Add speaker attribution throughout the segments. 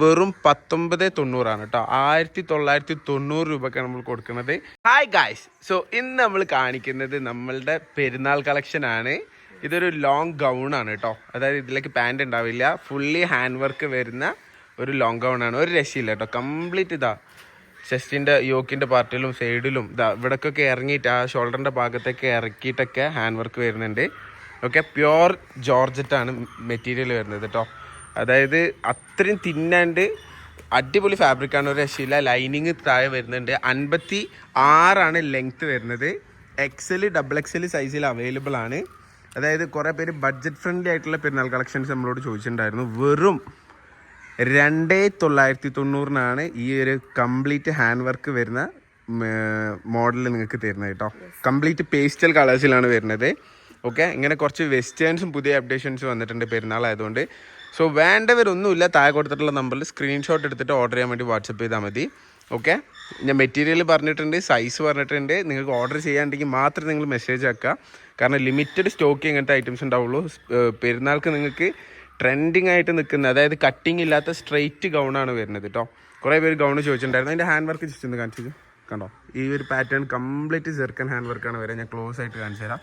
Speaker 1: വെറും പത്തൊമ്പത് തൊണ്ണൂറാണ് കേട്ടോ. ആയിരത്തി തൊള്ളായിരത്തി തൊണ്ണൂറ് രൂപക്കാണ് നമ്മൾ കൊടുക്കുന്നത്. ഹായ് ഗായ്സ് സോ ഇന്ന് നമ്മൾ കാണിക്കുന്നത് നമ്മളുടെ പെരുന്നാൾ കളക്ഷൻ ആണ്. ഇതൊരു ലോങ് ഗൗൺ ആണ് കേട്ടോ. അതായത് ഇതിലേക്ക് പാന്റ് ഉണ്ടാവില്ല. ഫുള്ളി ഹാൻഡ് വർക്ക് വരുന്ന ഒരു ലോങ് ഗൗൺ ആണ്. ഒരു രക്ഷയില്ല കേട്ടോ. കംപ്ലീറ്റ് ഇതാ. ചെസ്റ്റിന്റെ യോക്കിന്റെ പാർട്ടിലും സൈഡിലും ഇതാ. ഇവിടേക്കൊക്കെ ഇറങ്ങിയിട്ട് ആ ഷോൾഡറിന്റെ ഭാഗത്തൊക്കെ ഇറക്കിയിട്ടൊക്കെ ഹാൻഡ് വർക്ക് വരുന്നുണ്ട്. ഓക്കെ പ്യുവർ ജോർജറ്റാണ് മെറ്റീരിയൽ വരുന്നത് കേട്ടോ. അതായത് അത്രയും തിന്നാണ്ട് അടിപൊളി ഫാബ്രിക്കാണ് ഒരു രക്ഷയില്ല. ലൈനിങ് താഴെ വരുന്നുണ്ട്. അൻപത്തി ആറാണ് ലെങ്ത് വരുന്നത് എക്സൽ ഡബിൾ എക്സൽ സൈസിൽ അവൈലബിൾ ആണ്. അതായത് കുറേ പേര് ബഡ്ജറ്റ് ഫ്രണ്ട്ലി ആയിട്ടുള്ള പെരുന്നാൾ കളക്ഷൻസ് നമ്മളോട് ചോദിച്ചിട്ടുണ്ടായിരുന്നു. വെറും രണ്ടേ തൊള്ളായിരത്തി തൊണ്ണൂറിനാണ് ഈ ഒരു കംപ്ലീറ്റ് ഹാൻഡ് വർക്ക് വരുന്ന മോഡൽ നിങ്ങൾക്ക് തരുന്നത് കേട്ടോ കംപ്ലീറ്റ് പേസ്റ്റൽ കളേഴ്സിലാണ് വരുന്നത്. ഓക്കെ ഇങ്ങനെ കുറച്ച് വെസ്റ്റേൺസും പുതിയ അപ്ഡേഷൻസും വന്നിട്ടുണ്ട് പെരുന്നാൾ ആയതുകൊണ്ട് സോ വേണ്ടവരൊന്നുമില്ല താഴെ കൊടുത്തിട്ടുള്ള നമ്പറിൽ സ്ക്രീൻഷോട്ട് എടുത്തിട്ട് ഓർഡർ ചെയ്യാൻ വേണ്ടി വാട്സപ്പ് ചെയ്താൽ മതി. ഓക്കെ ഞാൻ മെറ്റീരിയൽ പറഞ്ഞിട്ടുണ്ട് സൈസ് പറഞ്ഞിട്ടുണ്ട്. നിങ്ങൾക്ക് ഓർഡർ ചെയ്യാണ്ടെങ്കിൽ മാത്രം നിങ്ങൾ മെസ്സേജ് ആക്കുക കാരണം ലിമിറ്റഡ് സ്റ്റോക്ക് ഇങ്ങനത്തെ ഐറ്റംസ് ഉണ്ടാവുള്ളൂ. പെരുന്നാൾക്ക് നിങ്ങൾക്ക് ട്രെൻഡിങ് ആയിട്ട് നിൽക്കുന്ന അതായത് കട്ടിങ് ഇല്ലാത്ത സ്ട്രെയിറ്റ് ഗൗണാണ് വരുന്നത് കേട്ടോ കുറേ പേര് ഗൗൺ ചോദിച്ചിട്ടുണ്ടായിരുന്നു. അതിന്റെ ഹാൻഡ് വർക്ക് ജസ്റ്റ് ഒന്ന് കാണിച്ചു കണ്ടോ? ഈ ഒരു പാറ്റേൺ കംപ്ലീറ്റ് ജെർക്കൻ ഹാൻഡ് വർക്കാണ് വരിക ഞാൻ ക്ലോസ് ആയിട്ട് കാണിച്ചു തരാം.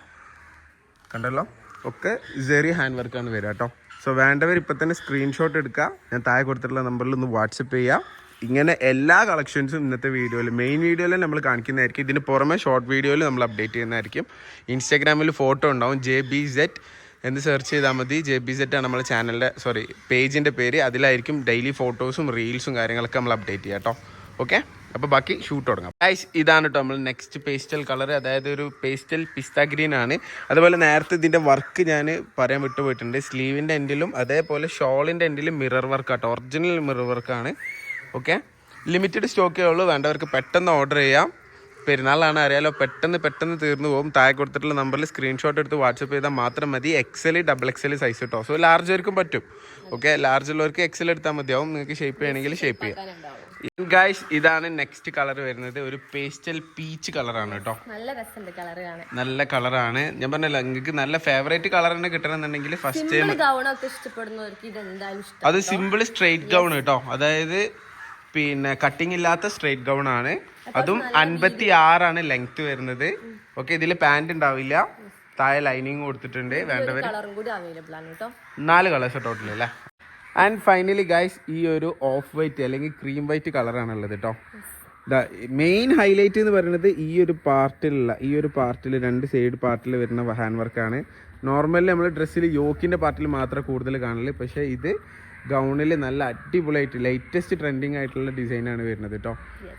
Speaker 1: കണ്ടല്ലോ? ഒക്കെ ചെറിയ ഹാൻഡ് വർക്കാണ് വരിക കേട്ടോ സോ വേണ്ടവർ ഇപ്പം തന്നെ സ്ക്രീൻഷോട്ട് എടുക്കുക ഞാൻ താഴെ കൊടുത്തിട്ടുള്ള നമ്പറിൽ ഒന്ന് വാട്സപ്പ് ചെയ്യുക ഇങ്ങനെ എല്ലാ കളക്ഷൻസും ഇന്നത്തെ വീഡിയോയിൽ മെയിൻ വീഡിയോയിൽ നമ്മൾ കാണിക്കുന്നതായിരിക്കും. ഇതിന് പുറമെ ഷോർട്ട് വീഡിയോയിൽ നമ്മൾ അപ്ഡേറ്റ് ചെയ്യുന്നതായിരിക്കും. ഇൻസ്റ്റാഗ്രാമിൽ ഫോട്ടോ ഉണ്ടാവും. ജെ ബി സെറ്റ് എന്ന് സെർച്ച് ചെയ്താൽ മതി. ജെ ബി സെറ്റ് ആണ് നമ്മുടെ ചാനലിന്റെ സോറി പേജിന്റെ പേര്. അതിലായിരിക്കും ഡെയിലി ഫോട്ടോസും റീൽസും കാര്യങ്ങളൊക്കെ നമ്മൾ അപ്ഡേറ്റ് ചെയ്യാം കേട്ടോ ഓക്കെ അപ്പോൾ ബാക്കി ഷൂട്ട് തുടങ്ങാം. ഗൈസ് ഇതാണ് കേട്ടോ നമ്മൾ നെക്സ്റ്റ് പേസ്റ്റൽ കളർ അതായത് ഒരു പേസ്റ്റൽ പിസ്ത ഗ്രീൻ ആണ്. അതുപോലെ നേരത്തെ ഇതിന്റെ വർക്ക് ഞാൻ പറയാൻ വിട്ടുപോയിട്ടുണ്ട്. സ്ലീവിന്റെ എൻഡിലും അതേപോലെ ഷോളിന്റെ എൻഡിലും മിറർ വർക്ക് ആട്ടോ. ഒറിജിനൽ മിറർ വർക്കാണ് ഓക്കെ ലിമിറ്റഡ് സ്റ്റോക്കേ ഉള്ളൂ. വേണ്ടവർക്ക് പെട്ടെന്ന് ഓർഡർ ചെയ്യാം. പെരുന്നാളാണ് അറിയാലോ. പെട്ടെന്ന് പെട്ടെന്ന് തീർന്നു പോകും. താഴെ കൊടുത്തിട്ടുള്ള നമ്പറിൽ സ്ക്രീൻഷോട്ട് എടുത്ത് വാട്സപ്പ് ചെയ്താൽ മാത്രം മതി. എക്സൽ ഡബിൾ എക്സൽ സൈസ് കിട്ടോ സോ ലാർജ് വരെക്കും പറ്റും. ഓക്കെ ലാർജ് ഉള്ളവർക്ക് എക്സൽ എടുത്താൽ മതിയാവും. നിങ്ങൾക്ക് ഷേപ്പ് ചെയ്യണമെങ്കിൽ ഷേപ്പ് ചെയ്യാം. ഗായ്സ് ഇതാണ് നെക്സ്റ്റ് കളർ വരുന്നത്. ഒരു പേസ്റ്റൽ പീച്ച് കളറാണ് കേട്ടോ.
Speaker 2: നല്ല രസമുണ്ട് കളർ കാണാൻ.
Speaker 1: നല്ല കളറാണ് ഞാൻ പറഞ്ഞല്ലോ നിങ്ങൾക്ക് നല്ല ഫേവറേറ്റ് കളർ തന്നെ കിട്ടണമെന്നുണ്ടെങ്കിൽ ഫസ്റ്റ് ടൈം
Speaker 2: ഇഷ്ടപ്പെടുന്നവർക്ക് ഇത് എന്തായാലും ഇഷ്ടം.
Speaker 1: അത് സിമ്പിൾ സ്ട്രെയിറ്റ് ഗൗൺ കേട്ടോ. അതായത് പിന്നെ കട്ടിംഗ് ഇല്ലാത്ത സ്ട്രെയിറ്റ് ഗൗൺ ആണ്. അതും അൻപത്തി ആറാണ് ലെങ്ത് വരുന്നത്. ഓക്കെ ഇതിൽ പാന്റ് ഉണ്ടാവില്ല. താഴെ ലൈനിങ് കൊടുത്തിട്ടുണ്ട്. വേണ്ടവർ
Speaker 2: കളറും കൂടി അവൈലബിൾ ആണ് കേട്ടോ.
Speaker 1: നാല് കളേഴ്സ് ടോട്ടൽ അല്ലേ ആൻഡ് ഫൈനലി ഗൈസ് ഈ ഒരു ഓഫ് വൈറ്റ് അല്ലെങ്കിൽ ക്രീം വൈറ്റ് കളറാണുള്ളത് കേട്ടോ മെയിൻ ഹൈലൈറ്റ് എന്ന് പറയുന്നത് ഈ ഒരു പാർട്ടിലുള്ള ഈ ഒരു പാർട്ടിൽ രണ്ട് സൈഡ് പാർട്ടിൽ വരുന്ന ഹാൻഡ് വർക്കാണ് നോർമലി നമ്മൾ ഡ്രസ്സിൽ യോക്കിന്റെ പാർട്ടിൽ മാത്രമേ കൂടുതൽ കാണുള്ളൂ പക്ഷേ ഇത് ഗൗണിൽ നല്ല അടിപൊളിയായിട്ട് ലേറ്റസ്റ്റ് ട്രെൻഡിങ് ആയിട്ടുള്ള ഡിസൈനാണ് വരുന്നത് കേട്ടോ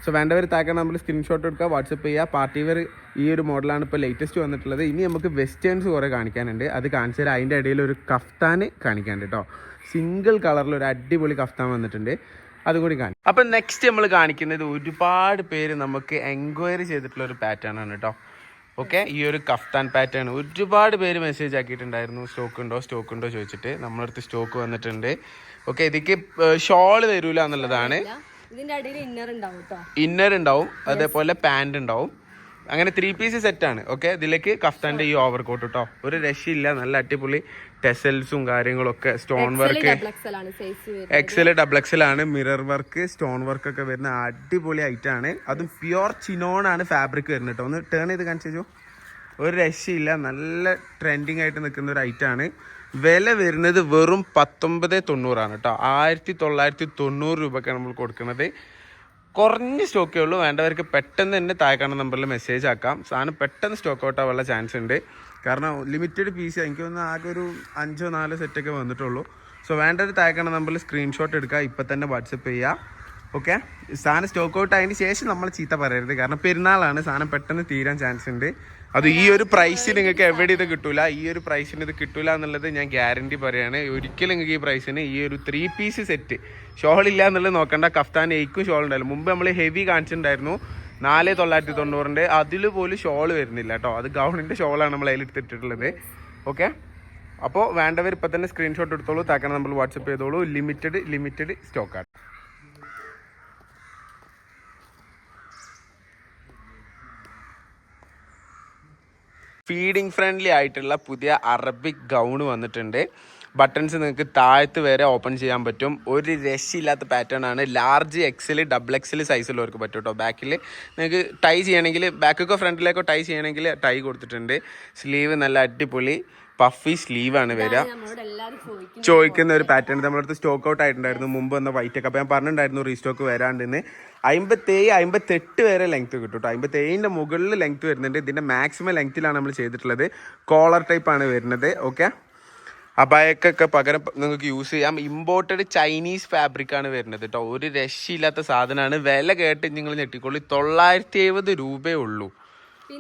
Speaker 1: സോ വേണ്ടവർ താക്കാൻ നമ്മൾ സ്ക്രീൻഷോട്ട് എടുക്കുക വാട്സപ്പ് ചെയ്യുക. പാർട്ടി വെയർ ഈ ഒരു മോഡലാണ് ഇപ്പോൾ ലേറ്റസ്റ്റ് വന്നിട്ടുള്ളത്. ഇനി നമുക്ക് വെസ്റ്റേൺസ് കുറേ കാണിക്കാനുണ്ട്. അത് കാണിച്ചാൽ അതിന്റെ ഇടയിൽ ഒരു കഫ്താൻ കാണിക്കാനുണ്ട് കേട്ടോ സിംഗിൾ കളറിൽ ഒരു അടിപൊളി കഫ്താൻ വന്നിട്ടുണ്ട്. അതുകൂടി കാണിക്കും. അപ്പം നെക്സ്റ്റ് നമ്മൾ കാണിക്കുന്നത് ഒരുപാട് പേര് നമുക്ക് എൻക്വയറി ചെയ്തിട്ടുള്ള ഒരു പാറ്റേൺ ആണ് കേട്ടോ ഓക്കെ ഈ ഒരു കഫ്താൻ പാറ്റേൺ ഒരുപാട് പേര് മെസ്സേജ് ആക്കിയിട്ടുണ്ടായിരുന്നു. സ്റ്റോക്ക് ഉണ്ടോ സ്റ്റോക്ക് ഉണ്ടോ ചോദിച്ചിട്ട്. നമ്മളടുത്ത് സ്റ്റോക്ക് വന്നിട്ടുണ്ട്. ഓക്കെ ഇതിക്ക് ഷോൾ തരൂല എന്നുള്ളതാണ്.
Speaker 2: ഇതിന്റെ അടിയിൽ ഇന്നർ ഉണ്ടാവും കേട്ടോ
Speaker 1: ഇന്നർ ഉണ്ടാവും. അതേപോലെ പാന്റ് ഉണ്ടാവും. അങ്ങനെ ത്രീ പീസ് സെറ്റാണ് ഓക്കെ ഇതിലേക്ക് കഫ്താന്റെ ഈ ഓവർ കോട്ട് കേട്ടോ ഒരു രക്ഷയില്ല നല്ല അടിപൊളി ടെസൽസും കാര്യങ്ങളൊക്കെ stone work
Speaker 2: XL
Speaker 1: double XL ആണ് മിറർ വർക്ക് സ്റ്റോൺ വർക്ക് ഒക്കെ വരുന്ന അടിപൊളി ഐറ്റം ആണ്. അതും പ്യുവർ ചിനോൺ ആണ് ഫാബ്രിക് വരുന്നത് കേട്ടോ ഒന്ന് ടേൺ ചെയ്ത് കാണിച്ചു ഒരു രക്ഷയില്ല നല്ല ട്രെൻഡിങ് ആയിട്ട് നിൽക്കുന്ന ഒരു ഐറ്റം ആണ്. വില വരുന്നത് വെറും പത്തൊമ്പത് തൊണ്ണൂറാണ് കേട്ടോ ആയിരത്തി തൊള്ളായിരത്തി തൊണ്ണൂറ് രൂപക്കാണ് നമ്മൾ കൊടുക്കുന്നത്. കുറഞ്ഞ സ്റ്റോക്കേ ഉള്ളൂ. വേണ്ടവർക്ക് പെട്ടെന്ന് തന്നെ താഴെ നമ്പറിൽ മെസ്സേജ് ആക്കാം. സാധനം പെട്ടെന്ന് സ്റ്റോക്ക് ഔട്ട് ആവാനുള്ള ചാൻസ് ഉണ്ട്. കാരണം ലിമിറ്റഡ് പീസ് എനിക്ക് തോന്നുന്നു ആകെ ഒരു അഞ്ചോ നാലോ സെറ്റൊക്കെ വന്നിട്ടുള്ളൂ. സോ വേണ്ട താഴെ കാണുന്ന നമ്പറിൽ സ്ക്രീൻഷോട്ട് എടുക്കുക. ഇപ്പം തന്നെ വാട്സപ്പ് ചെയ്യുക ഓക്കെ സാധനം സ്റ്റോക്ക് ഔട്ട് ആയതിന് ശേഷം നമ്മൾ ചീത്ത പറയരുത്. കാരണം പെരുന്നാളാണ്. സാധനം പെട്ടെന്ന് തീരാൻ ചാൻസ് ഉണ്ട്. അത് ഈ ഒരു പ്രൈസിൽ നിങ്ങൾക്ക് എവിടെ ഇത് കിട്ടൂല? ഈ ഒരു പ്രൈസിന് ഇത് കിട്ടൂല എന്നുള്ളത് ഞാൻ ഗ്യാരണ്ടി പറയാണ്. ഒരിക്കലും നിങ്ങൾക്ക് ഈ പ്രൈസിന് ഈ ഒരു ത്രീ പീസ് സെറ്റ് ഷോൾ ഇല്ല എന്നുള്ളത് നോക്കണ്ട. കഫ്താൻ എയ്ക്കും ഷോൾ ഉണ്ടായിരുന്നു. മുമ്പ് നമ്മൾ ഹെവി കാണിച്ചിട്ടുണ്ടായിരുന്നു. നാല് തൊള്ളായിരത്തി തൊണ്ണൂറിന്റെ അതിൽ പോലും ഷോൾ വരുന്നില്ല കേട്ടോ. അത് ഗൗണിന്റെ ഷോളാണ് നമ്മൾ അതിൽ എടുത്തിട്ടുള്ളത് ഓക്കെ അപ്പോൾ വേണ്ടവർ ഇപ്പം തന്നെ സ്ക്രീൻഷോട്ട് എടുത്തോളൂ. താക്കാൻ നമ്മൾ വാട്സപ്പ് ചെയ്തോളൂ. ലിമിറ്റഡ് ലിമിറ്റഡ് സ്റ്റോക്കാണ് ഫീഡിങ് ഫ്രണ്ട്ലി ആയിട്ടുള്ള പുതിയ അറബിക് ഗൗൺ വന്നിട്ടുണ്ട്. ബട്ടൺസ് നിങ്ങൾക്ക് താഴത്ത് വരെ ഓപ്പൺ ചെയ്യാൻ പറ്റും. ഒരു രക്ഷയില്ലാത്ത പാറ്റേൺ ആണ്. ലാർജ് എക്സിൽ ഡബിൾ എക്സിൽ സൈസിലുള്ളവർക്ക് പറ്റും കേട്ടോ ബാക്കിൽ നിങ്ങൾക്ക് ടൈ ചെയ്യണമെങ്കിൽ ബാക്കൊക്കെ ഫ്രണ്ടിലേക്കോ ടൈ ചെയ്യണമെങ്കിൽ ടൈ കൊടുത്തിട്ടുണ്ട്. സ്ലീവ് നല്ല അടിപൊളി. പഫി സ്ലീവാണ് വരിക. ചോദിക്കുന്ന ഒരു പാറ്റേൺ നമ്മുടെ അടുത്ത് സ്റ്റോക്ക് ഔട്ട് ആയിട്ടുണ്ടായിരുന്നു. മുമ്പ് വന്ന വൈറ്റ് ഒക്കെ. അപ്പോൾ ഞാൻ പറഞ്ഞിട്ടുണ്ടായിരുന്നു റീസ്റ്റോക്ക് വരാണ്ടെന്ന്. അമ്പത്തേഴ് അമ്പത്തെട്ട് വരെ ലെങ്ത് കിട്ടും കേട്ടോ അമ്പത്തേഴിന്റെ മുകളിൽ ലെങ്ത് വരുന്നുണ്ട്. ഇതിന്റെ മാക്സിമം ലെങ്ത്തിലാണ് നമ്മൾ ചെയ്തിട്ടുള്ളത്. കോളർ ടൈപ്പ് ആണ് വരുന്നത്. ഓക്കെ അബായക്കൊക്കെ പകരം നിങ്ങൾക്ക് യൂസ് ചെയ്യാം. ഇമ്പോർട്ടഡ് ചൈനീസ് ഫാബ്രിക് ആണ് വരുന്നത് കേട്ടോ ഒരു രക്ഷയില്ലാത്ത സാധനമാണ്. വില കേട്ട് നിങ്ങൾ ഞെട്ടിക്കൊള്ളി തൊള്ളായിരത്തി എഴുപത് രൂപയേ ഉള്ളൂ.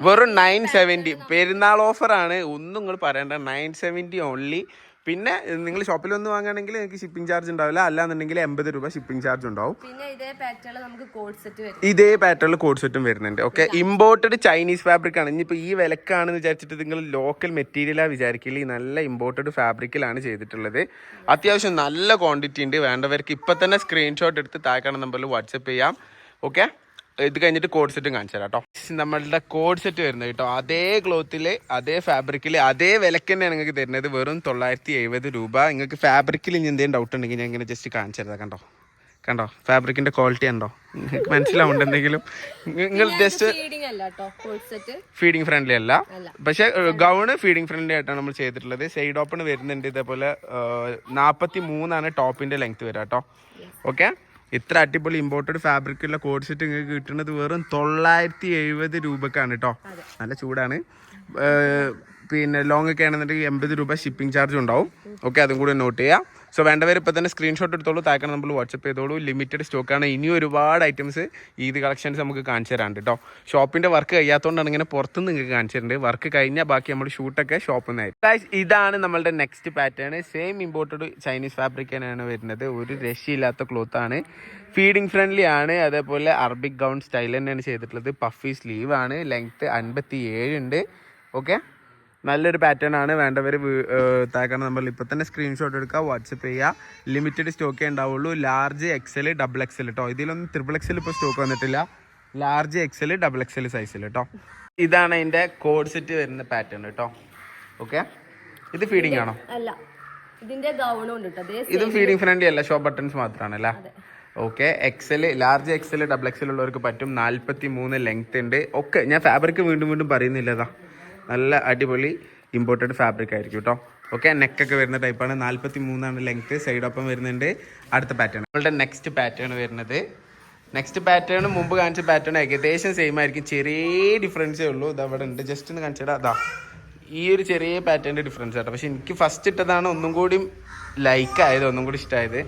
Speaker 1: വെറും നയൻ സെവന്റി പെരുന്നാൾ ഓഫറാണ്. ഒന്നും നിങ്ങൾ പറയണ്ട. നയൻ സെവന്റി ഓൺലി പിന്നെ നിങ്ങൾ ഷോപ്പിൽ ഒന്ന് വാങ്ങുകയാണെങ്കിൽ നിങ്ങൾക്ക് ഷിപ്പിംഗ് ചാർജ് ഉണ്ടാവില്ല. അല്ലാന്നുണ്ടെങ്കിൽ എൺപത് രൂപ ഷിപ്പിംഗ് ചാർജ് ഉണ്ടാവും.
Speaker 2: പിന്നെ ഇതേ പാറ്റേൺ നമുക്ക് കോഡ് സെറ്റ് വരും.
Speaker 1: ഇതേ പാറ്റേണിൽ കോഡ് സെറ്റും വരുന്നുണ്ട്. ഓക്കെ ഇമ്പോർട്ടഡ് ചൈനീസ് ഫാബ്രിക് ആണ്. ഇനിയിപ്പോൾ ഈ വിലക്കാണെന്ന് വിചാരിച്ചിട്ട് നിങ്ങൾ ലോക്കൽ മെറ്റീരിയലാണ് വിചാരിക്കില്ല ഈ നല്ല ഇമ്പോർട്ടഡ് ഫാബ്രിക്കിലാണ് ചെയ്തിട്ടുള്ളത്. അത്യാവശ്യം നല്ല ക്വാണ്ടിറ്റി ഉണ്ട്. വേണ്ടവർക്ക് ഇപ്പം തന്നെ സ്ക്രീൻഷോട്ട് എടുത്ത് താഴെക്കണ നമ്പറിൽ വാട്സപ്പ് ചെയ്യാം. ഓക്കെ ഇത് കഴിഞ്ഞിട്ട് കോഡ് സെറ്റും കാണിച്ചു തരാം കേട്ടോ നമ്മളുടെ കോഡ് സെറ്റ് വരുന്നത് കേട്ടോ അതേ ക്ലോത്തിൽ അതേ ഫാബ്രിക്കിൽ അതേ വിലക്ക് തന്നെയാണ് നിങ്ങൾക്ക് തരുന്നത്. വെറും തൊള്ളായിരത്തി എഴുപത് രൂപ. നിങ്ങൾക്ക് ഫാബ്രിക്കിൽ ഇനി എന്തെങ്കിലും ഡൗട്ട് ഉണ്ടെങ്കിൽ ഞാൻ ഇങ്ങനെ ജസ്റ്റ് കാണിച്ചു തരാം. കണ്ടോ? കണ്ടോ? ഫാബ്രിക്കിന്റെ ക്വാളിറ്റി ഉണ്ടോ നിങ്ങൾക്ക് മനസ്സിലാവുണ്ട് എന്തെങ്കിലും? നിങ്ങൾ ജസ്റ്റ്
Speaker 2: ഫീഡിങ്
Speaker 1: ഫ്രണ്ട്ലി അല്ല. പക്ഷെ ഗൗണ് ഫീഡിങ് ഫ്രണ്ട്ലി ആയിട്ടാണ് നമ്മൾ ചെയ്തിട്ടുള്ളത്. സൈഡ് ഓപ്പൺ വരുന്നുണ്ട് ഇതേപോലെ നാൽപ്പത്തി മൂന്നാണ് ടോപ്പിന്റെ ലെങ്ത് വരാട്ടോ കേട്ടോ ഓക്കെ ഇത്ര അടിപൊളി ഇമ്പോർട്ടഡ് ഫാബ്രിക്കുള്ള കോഡ് സെറ്റ് നിങ്ങൾക്ക് കിട്ടുന്നത് വെറും തൊള്ളായിരത്തി എഴുപത് രൂപക്കാണ് കേട്ടോ നല്ല ചൂടാണ്. പിന്നെ ലോങ് ഒക്കെ ആണെന്നുണ്ടെങ്കിൽ എൺപത് രൂപ ഷിപ്പിംഗ് ചാർജ് ഉണ്ടാവും. ഓക്കെ അതും കൂടി നോട്ട് ചെയ്യാം. സോ വേണ്ടവർ ഇപ്പോൾ തന്നെ സ്ക്രീൻഷോട്ട് എടുത്തോളൂ താക്കണം നമ്മൾ വാട്സപ്പ് ചെയ്തോളൂ. ലിമിറ്റഡ് സ്റ്റോക്കാണ് ഇനിയും ഒരുപാട് ഐറ്റംസ് ഈദ് കളക്ഷൻസ് നമുക്ക് കാണിച്ചു തരാണ്ട് കേട്ടോ ഷോപ്പിന്റെ വർക്ക് കഴിയാത്തതുകൊണ്ടാണ് ഇങ്ങനെ പുറത്തുനിന്ന് നിങ്ങൾക്ക് കാണിച്ചിട്ടുണ്ട് വർക്ക് കഴിഞ്ഞാൽ ബാക്കി നമ്മൾ ഷൂട്ടൊക്കെ ഷോപ്പിൽ Guys, ഇതാണ് നമ്മളുടെ next pattern same imported Chinese fabric തന്നെയാണ് വരുന്നത്. ഒരു രക്ഷയില്ലാത്ത ക്ലോത്ത് ആണ്. ഫീഡിങ് ഫ്രണ്ട്ലി ആണ്. അതേപോലെ അറബിക് ഗൗൺ സ്റ്റൈൽ തന്നെയാണ് ചെയ്തിട്ടുള്ളത്. പഫി സ്ലീവ് ആണ്. ലെങ്ത്ത് അൻപത്തി ഏഴ് ഉണ്ട്. ഓക്കെ നല്ലൊരു പാറ്റേൺ ആണ്. വേണ്ടവർ താക്കാൻ നമ്പറിൽ ഇപ്പോൾ തന്നെ സ്ക്രീൻഷോട്ട് എടുക്കുക വാട്സപ്പ് ചെയ്യുക ലിമിറ്റഡ് സ്റ്റോക്കേ ഉണ്ടാവുള്ളൂ ലാർജ് എക്സൽ ഡബിൾ എക്സൽ കേട്ടോ ഇതിലൊന്നും ത്രിബിൾ എക്സൽ ഇപ്പോൾ സ്റ്റോക്ക് വന്നിട്ടില്ല. ലാർജ് എക്സൽ ഡബിൾ എക്സൽ സൈസിൽ കേട്ടോ ഇതാണ് അതിന്റെ കോഡ് സെറ്റ് വരുന്ന പാറ്റേൺ കേട്ടോ ഓക്കെ ഇത് ഫീഡിംഗ് ആണോ?
Speaker 2: അല്ല. ഇതിന്റെ ഗൗണും ഉണ്ട്
Speaker 1: ഇതും ഫീഡിംഗ് ഫ്രണ്ട്ലി അല്ല. ഷോ ബട്ടൺസ് മാത്രമാണ് അല്ല? Okay XL large XL double XL ഉള്ളവർക്ക് പറ്റും. നാൽപ്പത്തി മൂന്ന് ലെങ്ത് ഉണ്ട്. ഒക്കെ ഞാൻ ഫാബ്രിക് വീണ്ടും വീണ്ടും പറയുന്നില്ലതാ നല്ല അടിപൊളി ഇമ്പോർട്ടഡ് ഫാബ്രിക് ആയിരിക്കും കേട്ടോ ഓക്കെ നെക്കൊക്കെ വരുന്ന ടൈപ്പാണ് നാൽപ്പത്തി മൂന്നാണ് ലെങ്ത് സൈഡൊപ്പം വരുന്നുണ്ട്. അടുത്ത പാറ്റേൺ നമ്മളുടെ നെക്സ്റ്റ് പാറ്റേൺ വരുന്നത്. നെക്സ്റ്റ് പാറ്റേൺ മുമ്പ് കാണിച്ച പാറ്റേൺ ഏകദേശം സെയിം ആയിരിക്കും. ചെറിയ ഡിഫറൻസേ ഉള്ളൂ. ഇത് അവിടെ ഉണ്ട്. ജസ്റ്റ് ഒന്ന് കാണിച്ചിടാം. അതാ ഈ ഒരു ചെറിയ പാറ്റേണിന്റെ ഡിഫറൻസ് ആട്ടോ. പക്ഷെ എനിക്ക് ഫസ്റ്റ് ഇട്ടതാണ് ഒന്നും കൂടി ലൈക്ക് ആയത് ഒന്നും കൂടി ഇഷ്ടമായത്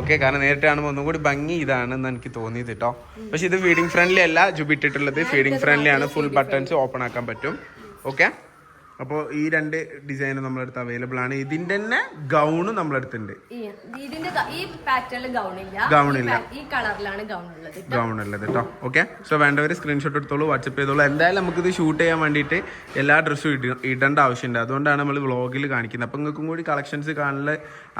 Speaker 1: ഓക്കെ കാരണം നേരിട്ട് കാണുമ്പോൾ ഒന്നും കൂടി ഭംഗി ഇതാണെന്ന് എനിക്ക് തോന്നിയത് കേട്ടോ പക്ഷെ ഇത് ഫീഡിംഗ് ഫ്രണ്ട്ലി അല്ല. ജുബിട്ടിട്ടുള്ളത് ഫീഡിംഗ് ഫ്രണ്ട്ലി ആണ്. ഫുൾ ബട്ടൺസ് ഓപ്പൺ ആക്കാൻ പറ്റും. ഓക്കെ അപ്പോൾ ഈ രണ്ട് ഡിസൈൻ നമ്മളടുത്ത് അവൈലബിൾ ആണ്. ഇതിന്റെ തന്നെ ഗൗണ് നമ്മളടുത്തുണ്ട്
Speaker 2: ഇതിന്റെ ഈ പാറ്റേണിൽ ഗൗൺ ഇല്ല. ഗൗൺ
Speaker 1: ഇല്ല.
Speaker 2: ഈ കളറിലാണ് ഗൗൺ ഉള്ളത്
Speaker 1: ഗൗൺ ഉള്ളത് കേട്ടോ ഓക്കെ സോ വേണ്ടവർ സ്ക്രീൻഷോട്ട് എടുത്തോളൂ വാട്സപ്പ് ചെയ്തോളൂ. എന്തായാലും നമുക്കിത് ഷൂട്ട് ചെയ്യാൻ വേണ്ടിയിട്ട് എല്ലാ ഡ്രസ്സും ഇട ഇടേണ്ട ആവശ്യമുണ്ട് അതുകൊണ്ടാണ് നമ്മൾ വ്ളോഗിൽ കാണിക്കുന്നത്. അപ്പം നിങ്ങൾക്കും കൂടി കളക്ഷൻസ് കാണൽ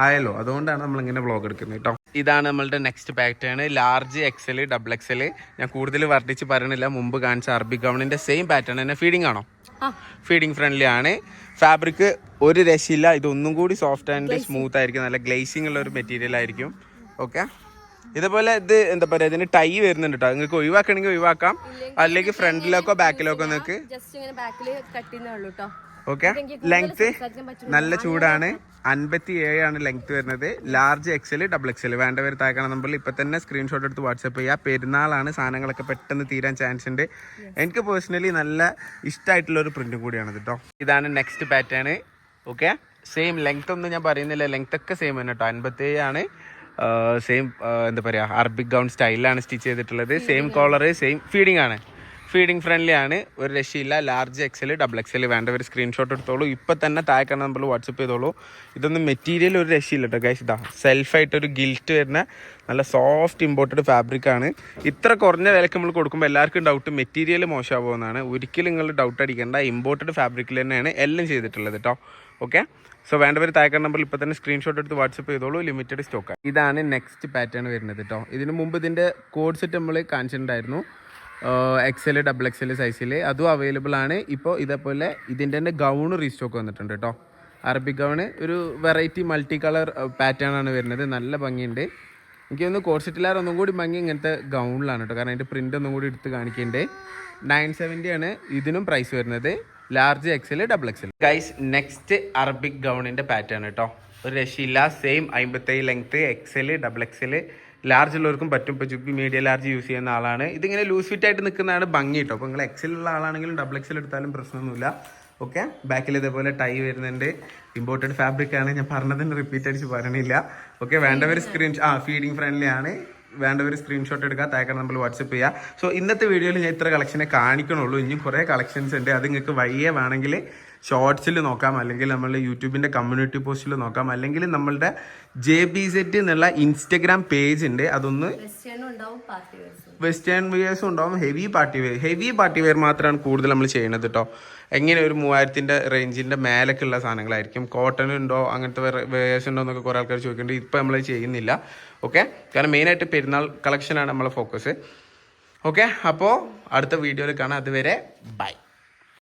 Speaker 1: ആയല്ലോ. അതുകൊണ്ടാണ് നമ്മൾ ഇങ്ങനെ വ്ളോഗ് എടുക്കുന്നത് കേട്ടോ ഇതാണ് നമ്മളുടെ next pattern large XL double XL ഞാൻ കൂടുതൽ വർദ്ധിച്ച് പറയണില്ല. മുമ്പ് കാണിച്ച അറബി ഗൗണിന്റെ സെയിം പാറ്റേൺ തന്നെ. ഫീഡിംഗ് ആണോ?
Speaker 2: ആ.
Speaker 1: ഫീഡിംഗ് ഫ്രണ്ട്ലി ആണ്. ഫാബ്രിക് ഒരു രക്ഷയില്ല. ഇതൊന്നും കൂടി സോഫ്റ്റ് ആൻഡ് സ്മൂത്ത് ആയിരിക്കും. നല്ല ഗ്ലേസിംഗ് ഉള്ള ഒരു മെറ്റീരിയൽ ആയിരിക്കും. ഓക്കെ ഇതേപോലെ ഇത് എന്താ പറയുക ഇതിന് ടൈ വരുന്നുണ്ട് കേട്ടോ നിങ്ങൾക്ക് ഒഴിവാക്കണമെങ്കിൽ ഒഴിവാക്കാം. അല്ലെങ്കിൽ ഫ്രണ്ടിലേക്കോ ബാക്കിലേക്കോ നിങ്ങൾക്ക്
Speaker 2: ജസ്റ്റ് ഇങ്ങനെ ബാക്കിൽ കട്ടിന്നേ ഉള്ളൂ കേട്ടോ
Speaker 1: ഓക്കെ ലെങ്ത് നല്ല ചൂടാണ്. അൻപത്തി ഏഴാണ് ലെങ്ത് വരുന്നത്. ലാർജ് എക്സൽ ഡബിൾ എക്സൽ വേണ്ടവർ താഴ്ക്കണ നമ്പറിൽ ഇപ്പൊ തന്നെ സ്ക്രീൻഷോട്ട് എടുത്ത് വാട്സപ്പ് ചെയ്യുക പെരുന്നാളാണ് സാധനങ്ങളൊക്കെ പെട്ടെന്ന് തീരാൻ ചാൻസ് ഉണ്ട്. എനിക്ക് പേഴ്സണലി നല്ല ഇഷ്ടമായിട്ടുള്ള ഒരു പ്രിന്റും കൂടിയാണ് കേട്ടോ ഇതാണ് next pattern okay same length ഒന്നും ഞാൻ പറയുന്നില്ല. ലെങ്ത് ഒക്കെ സെയിം തന്നെ കേട്ടോ അൻപത്തി ഏഴാണ് സെയിം എന്താ പറയാ അറബിക് ഗൗൺ സ്റ്റൈലിലാണ് സ്റ്റിച്ച് ചെയ്തിട്ടുള്ളത്. സെയിം കോളർ സെയിം ഫീഡിംഗ് ആണ്. ഫീഡിംഗ് ഫ്രണ്ട്ലി ആണ്. ഒരു രക്ഷയില്ല. ലാർജ് എക്സൽ ഡബിൾ എക്സൽ വേണ്ടവർ സ്ക്രീൻഷോട്ട് എടുത്തോളൂ. ഇപ്പം തന്നെ താഴെ നമ്പറിൽ വാട്സപ്പ് ചെയ്തോളൂ. ഇതൊന്നും മെറ്റീരിയൽ ഒരു രക്ഷയില്ല കേട്ടോ ഗൈസ് ഇതാ സെൽഫായിട്ട് ഒരു ഗിൽറ്റ് വരുന്ന നല്ല സോഫ്റ്റ് ഇമ്പോർട്ടഡ് ഫാബ്രിക് ആണ്. ഇത്ര കുറഞ്ഞ വിലക്ക് നമ്മൾ കൊടുക്കുമ്പോൾ എല്ലാവർക്കും ഡൗട്ട് മെറ്റീരിയൽ മോശമാകുമെന്നാണ് ഒരിക്കലും നിങ്ങൾ ഡൗട്ട് അടിക്കേണ്ട. ഇമ്പോർട്ടഡ് ഫാബ്രിക്കിൽ തന്നെയാണ് എല്ലാം ചെയ്തിട്ടുള്ളത് കേട്ടോ ഓക്കെ സോ വേണ്ടവർ താഴെ നമ്പറിൽ ഇപ്പോൾ തന്നെ സ്ക്രീൻഷോട്ട് എടുത്ത് വാട്സപ്പ് ചെയ്തോളൂ. ലിമിറ്റഡ് സ്റ്റോക്ക് ഇതാണ് നെക്സ്റ്റ് പാറ്റേൺ വരുന്നത് കേട്ടോ ഇതിന് മുമ്പ് ഇതിന്റെ കോഡ് സെറ്റ് നമ്മൾ കാണിച്ചിട്ടുണ്ടായിരുന്നു. എക്സൽ ഡബിൾ എക്സൽ സൈസിൽ അതും അവൈലബിൾ ആണ്. ഇപ്പോൾ ഇതേപോലെ ഇതിന്റെ തന്നെ ഗൗൺ റീസ്റ്റോക്ക് വന്നിട്ടുണ്ട് കേട്ടോ അറബിക് ഗൗണ് ഒരു വെറൈറ്റി മൾട്ടി കളർ പാറ്റേൺ ആണ് വരുന്നത്. നല്ല ഭംഗിയുണ്ട്. എനിക്ക് തോന്നുന്നു കോർസെറ്റിലാർ ഒന്നും കൂടി ഭംഗി ഇങ്ങനത്തെ ഗൗണിലാണ് കേട്ടോ കാരണം അതിന്റെ പ്രിന്റ് ഒന്നും കൂടി എടുത്ത് കാണിക്കണ്ടേ നയൻ സെവന്റി ആണ് ഇതിനും പ്രൈസ് വരുന്നത്. Large XL double XL guys next Arabic ഗൗണിന്റെ pattern കേട്ടോ ഒരു രക്ഷയില്ല. സെയിം അമ്പത്തേഴ് length XL double XL large ഉള്ളവർക്കും പറ്റും. ഇപ്പോൾ ചുപ്പി മീഡിയ ലാർജ് യൂസ് ചെയ്യുന്ന ആളാണ്. ഇതിങ്ങനെ ലൂസ് ഫിറ്റ് ആയിട്ട് നിൽക്കുന്നതാണ് ഭംഗി കേട്ടോ അപ്പോൾ നിങ്ങൾ എക്സൽ ഉള്ള ആളാണെങ്കിലും ഡബിൾ എക്സൽ എടുത്താലും പ്രശ്നമൊന്നുമില്ല. ഓക്കെ ബാക്കിൽ ഇതേപോലെ ടൈ വരുന്നുണ്ട്. ഇമ്പോർട്ടഡ് ഫാബ്രിക് ആണ്. ഞാൻ പറഞ്ഞതിന് റിപ്പീറ്റ് അടിച്ച് പറയണില്ല. ഓക്കെ വേണ്ടവർ സ്ക്രീൻ ആ ഫീഡിങ് ഫ്രണ്ട്ലി ആണ്. വേണ്ടവർ സ്ക്രീൻഷോട്ട് എടുക്കുക. താഴെ നമ്മൾ വാട്സപ്പ് ചെയ്യുക സോ ഇന്നത്തെ വീഡിയോയിൽ ഞാൻ ഇത്ര കളക്ഷനെ കാണിക്കണുള്ളൂ. ഇനിയും കുറേ കളക്ഷൻസ് ഉണ്ട്. അത് നിങ്ങൾക്ക് വഴിയെ വേണമെങ്കിൽ ഷോർട്സിൽ നോക്കാം അല്ലെങ്കിൽ നമ്മളുടെ യൂട്യൂബിന്റെ കമ്മ്യൂണിറ്റി പോസ്റ്റിൽ നോക്കാം അല്ലെങ്കിൽ നമ്മളുടെ ജെ ബി സെറ്റ് എന്നുള്ള ഇൻസ്റ്റഗ്രാം പേജ് ഉണ്ട് അതൊന്ന് വെസ്റ്റേൺ വിയേഴ്സും ഉണ്ടാവും heavy party wear heavy party wear മാത്രമാണ് കൂടുതൽ നമ്മൾ ചെയ്യണത് കേട്ടോ എങ്ങനെ ഒരു മൂവായിരത്തിന്റെ റേഞ്ചിന്റെ മേലൊക്കെ ഉള്ള സാധനങ്ങളായിരിക്കും കോട്ടൺ ഉണ്ടോ അങ്ങനത്തെ വേഴ്സ് ഉണ്ടോ എന്നൊക്കെ കുറേ ആൾക്കാർ ചോദിക്കുന്നുണ്ട് ഇപ്പം നമ്മൾ ചെയ്യുന്നില്ല ഓക്കെ കാരണം മെയിനായിട്ട് പെരുന്നാൾ കളക്ഷനാണ് നമ്മളെ ഫോക്കസ് ഓക്കെ അപ്പോൾ അടുത്ത വീഡിയോയിൽ കാണാം അതുവരെ ബൈ